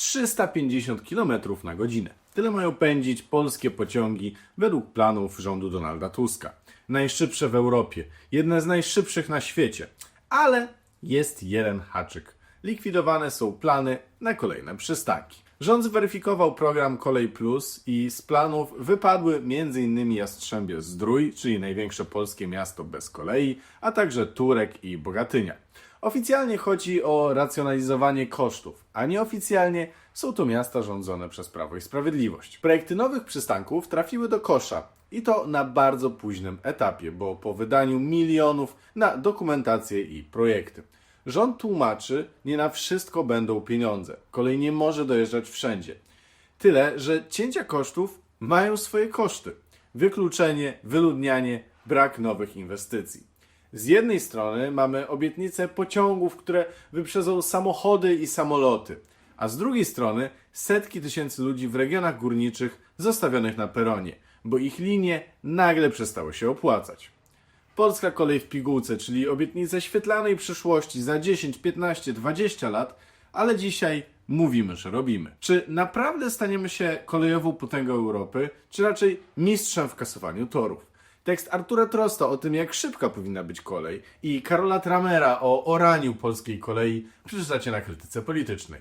350 km na godzinę. Tyle mają pędzić polskie pociągi według planów rządu Donalda Tuska. Najszybsze w Europie, jedne z najszybszych na świecie. Ale jest jeden haczyk. Likwidowane są plany na kolejne przystanki. Rząd zweryfikował program Kolej Plus i z planów wypadły m.in. Jastrzębie Zdrój, czyli największe polskie miasto bez kolei, a także Turek i Bogatynia. Oficjalnie chodzi o racjonalizowanie kosztów, a nieoficjalnie są to miasta rządzone przez Prawo i Sprawiedliwość. Projekty nowych przystanków trafiły do kosza i to na bardzo późnym etapie, bo po wydaniu milionów na dokumentację i projekty. Rząd tłumaczy, nie na wszystko będą pieniądze. Kolej nie może dojeżdżać wszędzie. Tyle, że cięcia kosztów mają swoje koszty. Wykluczenie, wyludnianie, brak nowych inwestycji. Z jednej strony mamy obietnice pociągów, które wyprzedzą samochody i samoloty, a z drugiej strony setki tysięcy ludzi w regionach górniczych zostawionych na peronie, bo ich linie nagle przestały się opłacać. Polska kolej w pigułce, czyli obietnice świetlanej przyszłości za 10, 15, 20 lat, ale dzisiaj mówimy, że robimy. Czy naprawdę staniemy się kolejową potęgą Europy, czy raczej mistrzem w kasowaniu torów? Tekst Artura Trosta o tym, jak szybka powinna być kolej i Karola Tramera o oraniu polskiej kolei przeczytacie na krytyce politycznej.